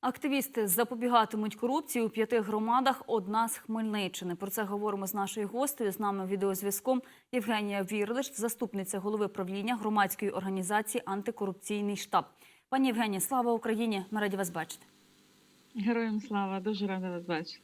Активісти запобігатимуть корупції у п'яти громадах. Одна з Хмельниччини. Про це говоримо з нашою гостею. З нами відеозв'язком Євгенія Вірлиш, заступниця голови правління громадської організації Антикорупційний штаб. Пані Євгенія, слава Україні! Ми раді вас бачити. Героям слава, дуже рада вас бачити.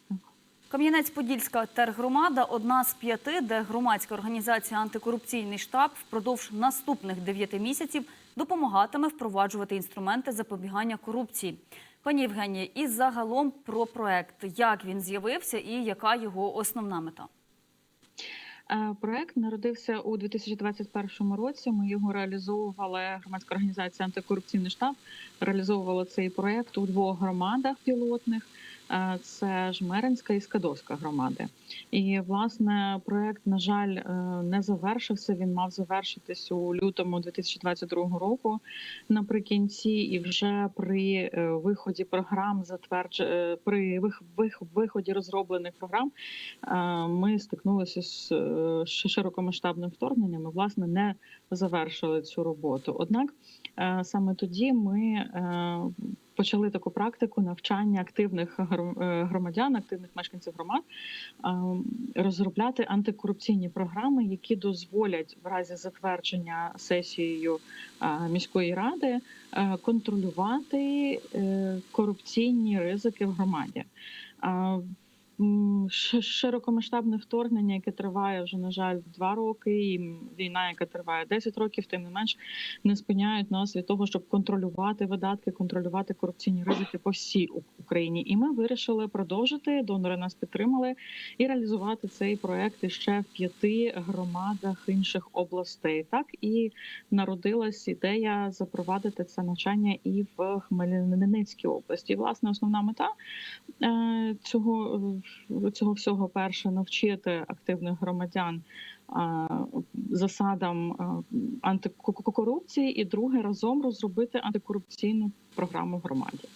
Кам'янець-Подільська тергромада одна з п'яти, де громадська організація Антикорупційний штаб впродовж наступних дев'яти місяців допомагатиме впроваджувати інструменти запобігання корупції. Пані Євгенія, і загалом про проект, як він з'явився і яка його основна мета. Е, Проект народився у 2021 році. Ми його реалізовували. Громадська організація Антикорупційний штаб реалізовувала цей проект у двох громадах пілотних. Е, Це Жмеринська і Скадовська громади. І власне проект, на жаль, е, не завершився. Він мав завершитись у лютому 2022 року. Наприкінці, і вже при е, виході програм затвердж... при вих- вих- виході розроблених програм ми стикнулися з широкомасштабним вторгненням. і, Власне, не завершили цю роботу. Однак саме тоді ми почали таку практику навчання активних е, громадян, активних мешканців громад розробляти антикорупційні програми, які дозволять в разі затвердження сесією міської ради е, контролювати е, корупційні ризики в громаді. Широкомасштабне вторгнення, яке триває вже на жаль два роки, і війна, яка триває 10 років, тим не менш не спиняють нас від того, щоб контролювати видатки, контролювати корупційні ризики по всій Україні. І ми вирішили продовжити. Донори нас підтримали і реалізувати цей проект іще в п'яти громадах інших областей. Так і народилась ідея запровадити це навчання і в Хмельницькій області. І, власне, основна мета е, цього, е, цього всього перше навчити активних громадян. Засадам антикорупції, і друге разом розробити антикорупційну програму громаді.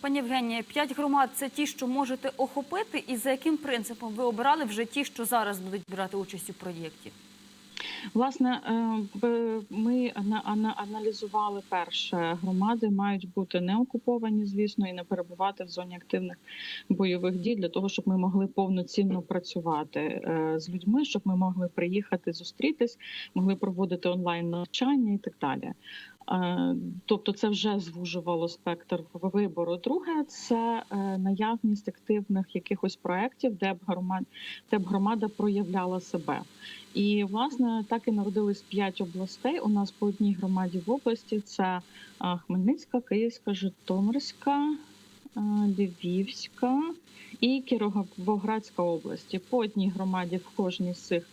Пані Євгенія, п'ять громад це ті, що можете охопити, і за яким принципом ви обирали вже ті, що зараз будуть брати участь у проєкті? Власне, е, ми ана- ана- аналізували перше. Громади мають бути не окуповані, звісно, і не перебувати в зоні активних бойових дій для того, щоб ми могли повноцінно працювати е, з людьми, щоб ми могли приїхати зустрітись, могли проводити онлайн навчання і так далі. Е, Тобто, це вже звужувало спектр вибору. Друге, це е, наявність активних якихось проєктів, де б громад, де б громада проявляла себе. І власне так і народились п'ять областей. У нас по одній громаді в області: це Хмельницька, Київська, Житомирська, Львівська і Кіровоградська області. По одній громаді в кожній з цих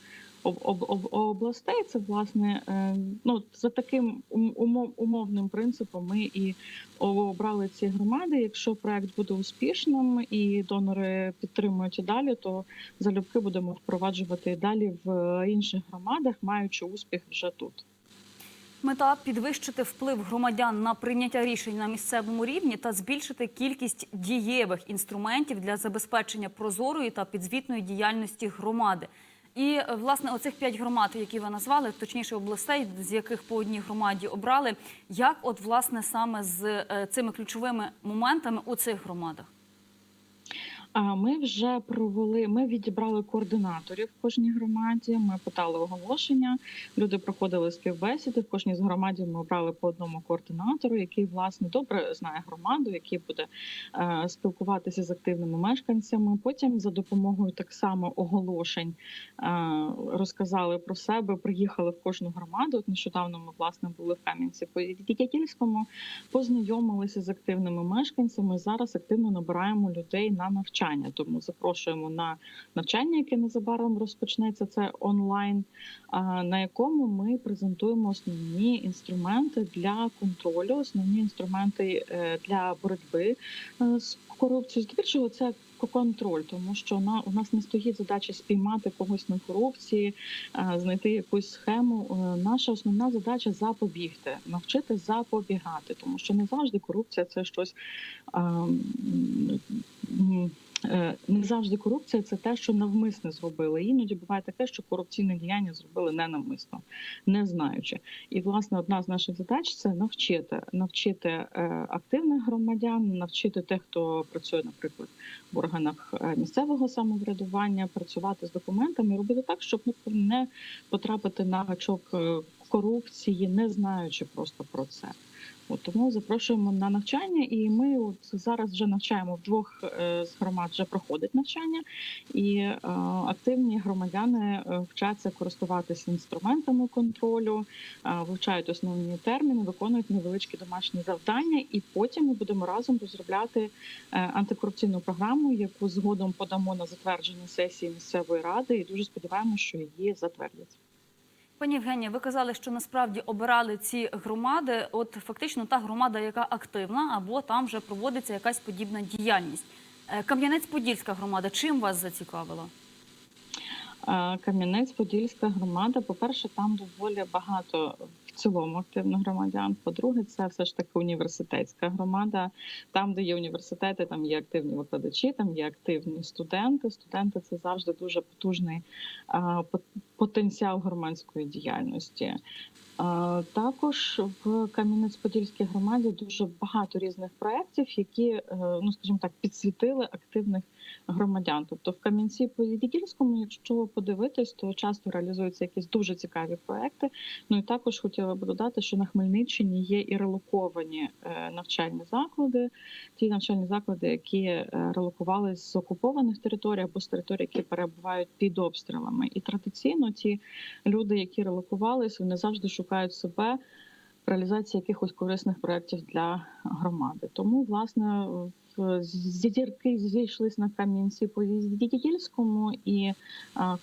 областей. Це власне е, ну за таким умов- умовним принципом. Ми і обрали ці громади. Якщо проект буде успішним і донори підтримують далі, то залюбки будемо впроваджувати далі в інших громадах, маючи успіх вже тут. Мета підвищити вплив громадян на прийняття рішень на місцевому рівні та збільшити кількість дієвих інструментів для забезпечення прозорої та підзвітної діяльності громади. І е, власне оцих п'ять громад, які ви назвали, точніше областей, з яких по одній громаді обрали, як от власне саме з е, цими ключовими моментами у цих громадах? Ми вже провели. Ми відібрали координаторів в кожній громаді. Ми подали оголошення. Люди проходили співбесіди. В кожній з громадів ми обрали по одному координатору, який власне добре знає громаду, який буде е, спілкуватися з активними мешканцями. Потім за допомогою так само оголошень е, розказали про себе. Приїхали в кожну громаду. От нещодавно ми власне були в Кам'янці Подільському, познайомилися з активними мешканцями. Зараз активно набираємо людей на навчання. Тому запрошуємо на навчання, яке незабаром розпочнеться. Це онлайн, на якому ми презентуємо основні інструменти для контролю, основні інструменти е, для боротьби е, з корупцією. Здебільшого це контроль, тому що на у нас не стоїть задача спіймати когось на корупції, е, знайти якусь схему. Наша основна задача запобігти, навчити запобігати, тому що не завжди корупція це щось. ем, не завжди корупція це те, що навмисне зробили. Іноді буває таке, що корупційне діяння зробили ненавмисно, не знаючи. І власне одна з наших задач це навчити навчити е, активних громадян, навчити тих, хто працює, наприклад, в органах е, місцевого самоврядування, працювати з документами, робити так, щоб не потрапити на гачок е, корупції, не знаючи просто про це. От тому запрошуємо на навчання, і ми от зараз вже навчаємо в двох е, з громад вже проходить навчання, і е, активні громадяни е, вчаться користуватися інструментами контролю, вивчають основні терміни, виконують невеличкі домашні завдання, і потім ми будемо разом розробляти антикорупційну програму, яку згодом подамо на затвердження сесії місцевої ради, і дуже сподіваємося, що її затвердять. Пані Євгенія, ви казали, що насправді обирали ці громади. От фактично та громада, яка активна, або там вже проводиться якась подібна діяльність. Е, Кам'янець-Подільська громада. Чим вас зацікавила? Е, Кам'янець-Подільська громада. По-перше, там доволі багато в цілому активних громадян. По-друге, це все ж таки університетська громада. Там, де є університети, там є активні викладачі, там є активні студенти. Студенти це завжди дуже потужний потенціал громадської діяльності. Також в Кам'янець-Подільській громаді дуже багато різних проєктів, які, е, ну скажімо так, підсвітили активних громадян. Тобто в Кам'янці Подільському, якщо подивитись, то часто реалізуються якісь дуже цікаві проекти. Ну і також хотіла би додати, що на Хмельниччині є і релоковані е, навчальні заклади, ті навчальні заклади, які е, релокували з окупованих територій або з територій, які перебувають під обстрілами. І традиційно ті люди, які релокувались, вони завжди шукають себе. Реалізації якихось корисних проєктів для громади. Тому, власне, зірки зійшлись на кам'янці по Дідільському, і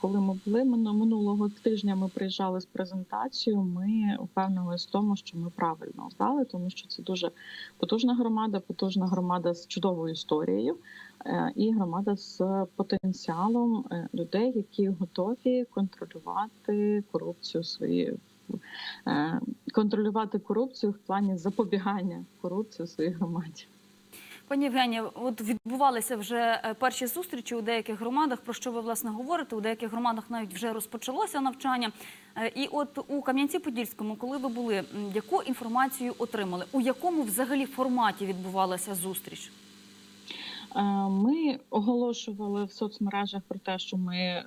коли ми були мину- минулого тижня, ми приїжджали з презентацією. Ми впевнились в тому, що ми правильно обрали, тому що це дуже потужна громада, потужна громада з чудовою історією. е, І громада з потенціалом е, людей, які готові контролювати корупцію свої контролювати корупцію в плані запобігання корупції в своїй громаді. Пані Євгенія, от відбувалися вже е, перші зустрічі у деяких громадах. Про що ви власне говорите? У деяких громадах навіть вже розпочалося навчання. Е, І от у Кам'янці-Подільському, коли ви були, яку інформацію отримали? У якому взагалі форматі відбувалася зустріч? Е, Ми оголошували в соцмережах про те, що ми е,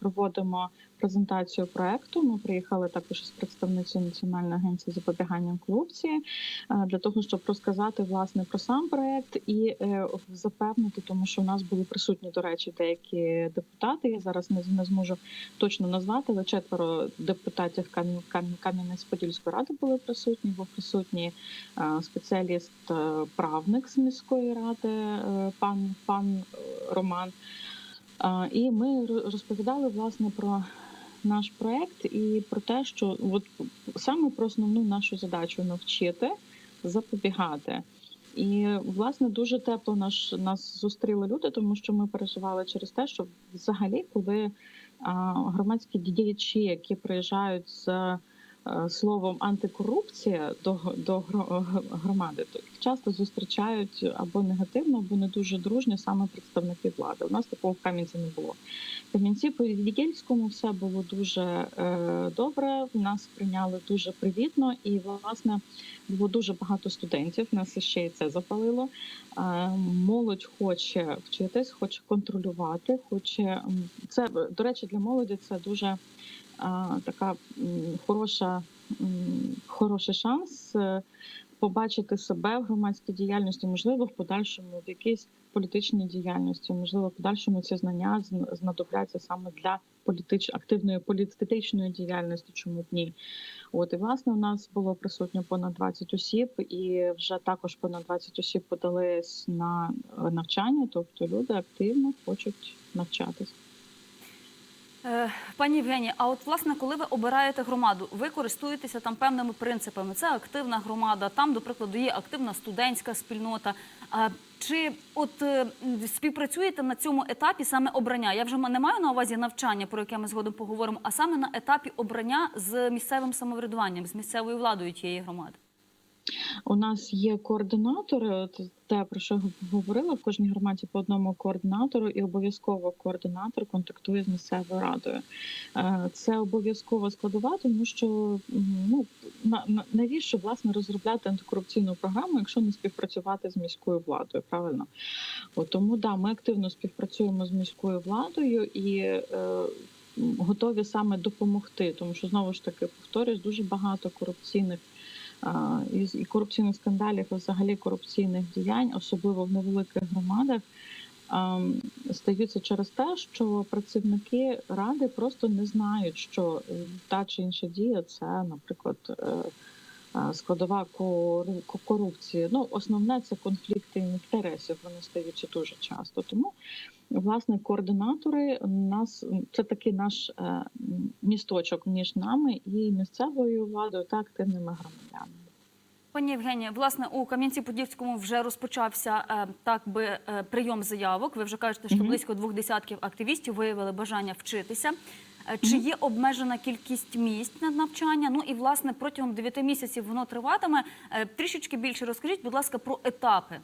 проводимо презентацію проекту. Ми приїхали також з представницею Національної агенції запобігання корупції е, для того, щоб розказати власне про сам проект і е, запевнити, тому що у нас були присутні, до речі, деякі депутати. Я зараз не, не зможу точно назвати, але четверо депутатів Кам'я- Кам'я- Кам'янець-Подільської ради були присутні. Був присутній е, спеціаліст, правник з міської ради, пан пан Роман. І ми розповідали власне про наш проект і про те, що от саме про основну нашу задачу навчити запобігати. І власне дуже тепло наш нас зустріли люди, тому що ми переживали через те, що взагалі, коли а, громадські діячі, які приїжджають з словом антикорупція до, до громади, то часто зустрічають або негативно, або не дуже дружньо саме представники влади. У нас такого в Кам'янці не було. В Кам'янці по Віддільському все було дуже е, добре. Нас прийняли дуже привітно, і власне було дуже багато студентів. Нас ще й це запалило. Е, молодь хоче вчитись, хоче контролювати, хоче це до речі, для молоді це дуже така хороша, хороший шанс е, побачити себе в громадській діяльності, можливо, в подальшому в якійсь політичній діяльності, можливо, в подальшому ці знання зн- знадобляться саме для політич... активної політичної діяльності, чому б ні. От і власне у нас було присутньо понад 20 осіб, і вже також понад 20 осіб подались на е, навчання, тобто люди активно хочуть навчатись. Е, Пані Євгенія, а от власне, коли ви обираєте громаду, ви користуєтеся там певними принципами. Це активна громада, там, до прикладу, є активна студентська спільнота. Чи от е, співпрацюєте на цьому етапі саме обрання? Я вже не маю на увазі навчання, про яке ми згодом поговоримо, а саме на етапі обрання з місцевим самоврядуванням, з місцевою владою тієї громади. У нас є координатори, те, про що говорила, в кожній громаді по одному координатору, і обов'язково координатор контактує з місцевою радою. Е, Це обов'язкова складова, тому що ну на, на- навіщо власне розробляти антикорупційну програму, якщо не співпрацювати з міською владою? Правильно, От, тому да, ми активно співпрацюємо з міською владою і. Е, Готові саме допомогти, тому що знову ж таки повторюсь, дуже багато корупційних і, корупційних скандалів, і взагалі корупційних діянь, особливо в невеликих громадах, стаються через те, що працівники ради просто не знають, що е, та чи інша дія це, наприклад, е, складова кору- корупції. Ну, основне це конфлікти інтересів. Вони стаються дуже часто. Тому власне координатори нас це такий наш е, місточок між нами і місцевою владою та активними громадянами. Пані Євгенія, власне, у Кам'янці-Подільському вже розпочався е, так би е, прийом заявок. Ви вже кажете, що близько двох десятків активістів виявили бажання вчитися. Е, Чи є обмежена кількість місць на навчання? Ну і власне протягом 9 місяців воно триватиме. Е, Трішечки більше розкажіть, будь ласка, про етапи.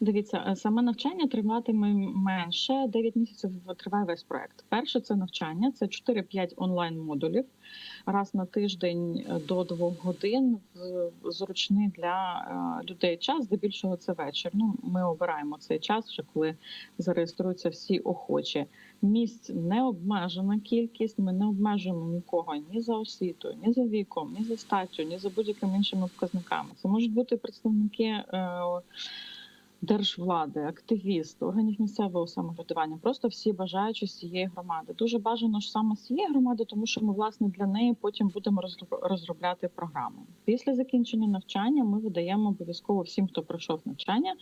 Дивіться, е, саме навчання триватиме менше 9 місяців. Триває весь проект. Перше це навчання, це 4-5 онлайн модулів раз на тиждень е, до 2 годин. Зручний для е, людей час. Здебільшого це вечір. Ну ми обираємо цей час, вже коли зареєструються всі охочі. Місць не обмежена кількість. Ми не обмежуємо нікого ні за освітою, ні за віком, ні за статтю, ні за будь-якими іншими показниками. Це можуть бути представники. Держвлади, активіст, органів місцевого самоврядування, просто всі бажаючі з цієї громади. Дуже бажано ж саме з цієї громади, тому що ми власне для неї потім будемо розроб- розробляти програму. Після закінчення навчання ми видаємо обов'язково всім, хто пройшов навчання,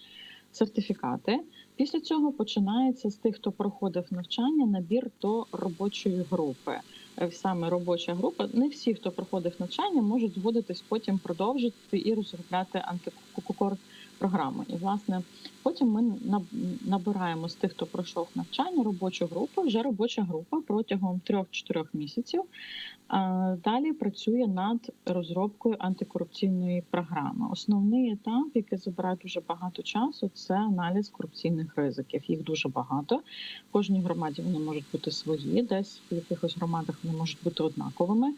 сертифікати. Після цього починається з тих, хто проходив навчання, набір до робочої групи. Е, Саме робоча група. Не всі, хто проходив навчання, можуть згодитись потім продовжити і розробляти антикор програми. І власне потім ми наб- набираємо з тих, хто пройшов навчання, робочу групу. Вже робоча група протягом 3-4 місяців далі працює над розробкою антикорупційної програми. Основний етап, який забирає дуже багато часу, це аналіз корупційних ризиків. Їх дуже багато. В кожній громаді вони можуть бути свої, десь в якихось громадах вони можуть бути однаковими.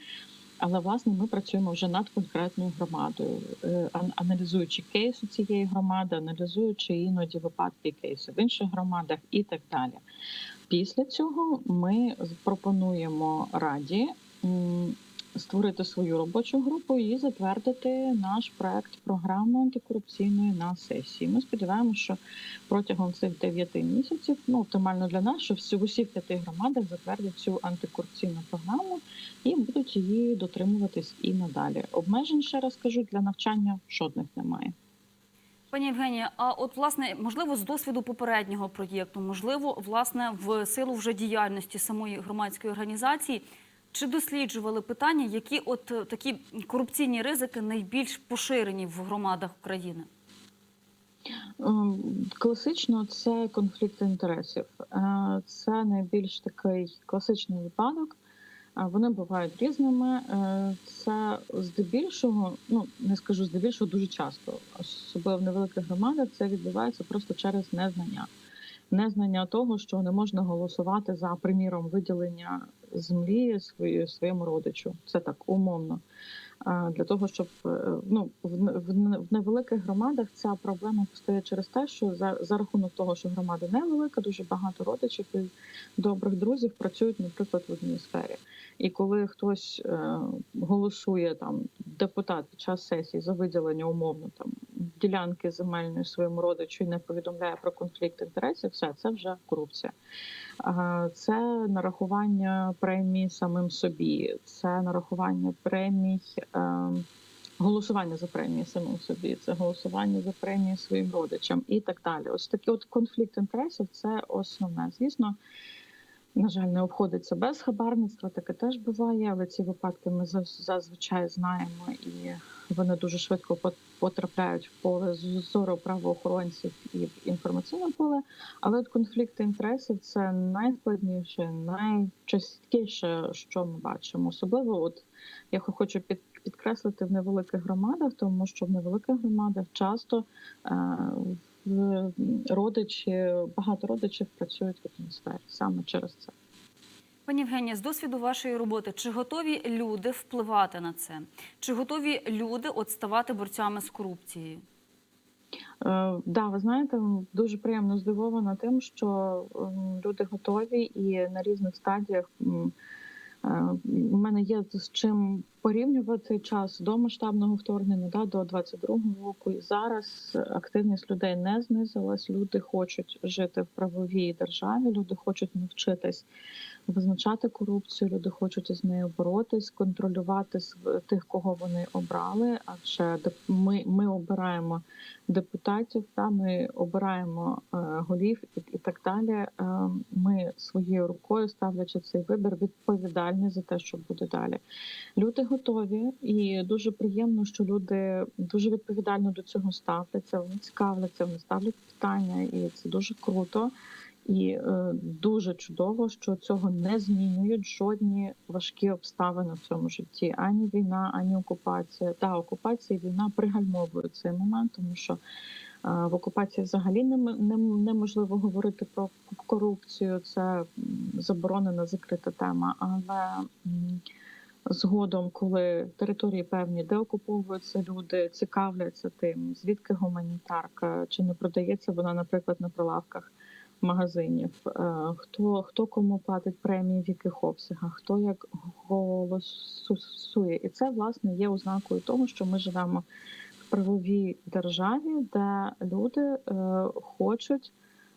Але власне ми працюємо вже над конкретною громадою, е, ан- аналізуючи кейси цієї громади, аналізуючи іноді випадки кейсу в інших громадах і так далі. Після цього ми пропонуємо раді створити свою робочу групу і затвердити наш проект програми антикорупційної на сесії. Ми сподіваємося, що протягом цих 9 місяців, ну оптимально для нас, що всі в усіх п'яти громадах затвердять цю антикорупційну програму і будуть її дотримуватись і надалі. Обмежень ще раз кажу, для навчання жодних немає. Пані Євгенія, а от власне, можливо, з досвіду попереднього проєкту, можливо, власне, в силу вже діяльності самої громадської організації, чи досліджували питання, які от е, такі корупційні ризики найбільш поширені в громадах України? Ем, Класично це конфлікт інтересів. Е, Це найбільш такий класичний випадок. Е, Вони бувають різними. Це здебільшого, ну не скажу здебільшого, дуже часто, особливо в невеликих громадах, це відбувається просто через незнання. Незнання того, що не можна голосувати за приміром виділення землі свої- своєму родичу. Це так умовно. Для того, щоб е, ну в невеликих громадах ця проблема постає через те, що за, за рахунок того, що громада невелика, дуже багато родичів і добрих друзів працюють, наприклад, в одній сфері. І коли хтось е, голосує там депутат під час сесії за виділення умовно там ділянки земельної своєму родичу і не повідомляє про конфлікт інтересів, все це вже корупція. Це нарахування премій самим собі, це нарахування премій. Е, Голосування за премії самим собі, це голосування за премії своїм родичам і так далі. Ось такий от конфлікт інтересів це основне. Звісно, на жаль, не обходиться без хабарництва, таке теж буває, але ці випадки ми зазвичай знаємо, і вони дуже швидко потрапляють в поле з- зору правоохоронців і в інформаційне поле. Але от конфлікти інтересів це найскладніше, найчастіше, що ми бачимо. Особливо, от я хочу під, підкреслити в невеликих громадах, тому що в невеликих громадах часто е, родичі, багато родичів працюють в атмосфері саме через це. Пані Євгенія, з досвіду вашої роботи, чи готові люди впливати на це? Чи готові люди от ставати борцями з корупцією? Е, Да, ви знаєте, дуже приємно здивована тим, що м, люди готові і на різних стадіях. е, У мене є з чим порівнювати час до масштабного вторгнення да, до 22-го року. І зараз активність людей не знизилась. Люди хочуть жити в правовій державі, люди хочуть навчитись визначати корупцію, люди хочуть із нею боротись, контролювати тих, кого вони обрали. Адже ми, ми обираємо депутатів, та ми обираємо е, голів і, і так далі. Е, ми своєю рукою, ставлячи цей вибір, відповідальні за те, що буде далі. Люди готові, і дуже приємно, що люди дуже відповідально до цього ставляться. Вони цікавляться, вони ставлять питання, і це дуже круто. І е, дуже чудово, що цього не змінюють жодні важкі обставини в цьому житті. Ані війна, ані окупація. Та окупація і війна пригальмовують цей момент, тому що е, в окупації взагалі нем- нем- неможливо говорити про корупцію. Це заборонена закрита тема. Але згодом, коли території певні, де окуповуються люди, цікавляться тим, звідки гуманітарка, чи не продається вона, наприклад, на прилавках магазинів, е, хто, хто кому платить премії, в яких обсягах, хто як голосує. І це власне є ознакою того, що ми живемо в правовій державі, де люди е, хочуть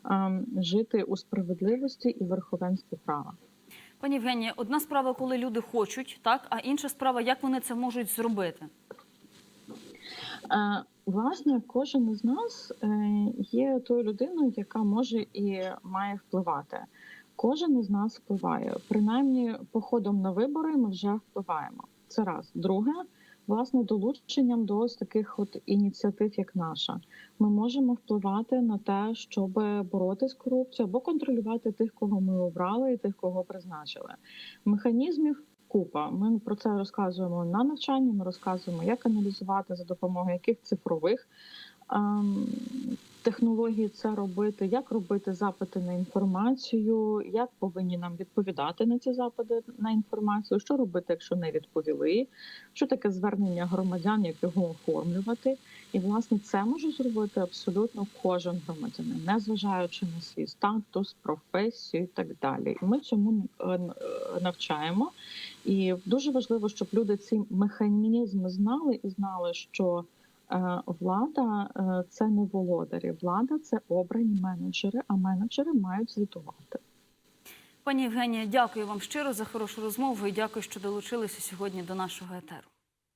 е, жити у справедливості і верховенстві права. Пані Євгенія, одна справа, коли люди хочуть, так, а інша справа, як вони це можуть зробити? Е, Власне, кожен із нас е, є тою людиною, яка може і має впливати. Кожен із нас впливає. Принаймні, походом на вибори ми вже впливаємо. Це раз. Друге, власне, долученням до ось таких от ініціатив, як наша, ми можемо впливати на те, щоб боротися з корупцією або контролювати тих, кого ми обрали, і тих, кого призначили. Механізмів купа. Ми про це розказуємо на навчанні. Ми розказуємо, як аналізувати за допомогою яких цифрових технологій це робити, як робити запити на інформацію, як повинні нам відповідати на ці запити на інформацію, що робити, якщо не відповіли, що таке звернення громадян, як його оформлювати. І власне це може зробити абсолютно кожен громадянин, незважаючи на свій статус, професію і так далі. І ми цьому е, е, навчаємо. І дуже важливо, щоб люди ці механізми знали і знали, що влада е, це не володарі, влада це обрані менеджери, а менеджери мають звітувати. Пані Євгенія, дякую вам щиро за хорошу розмову і дякую, що долучилися сьогодні до нашого етеру.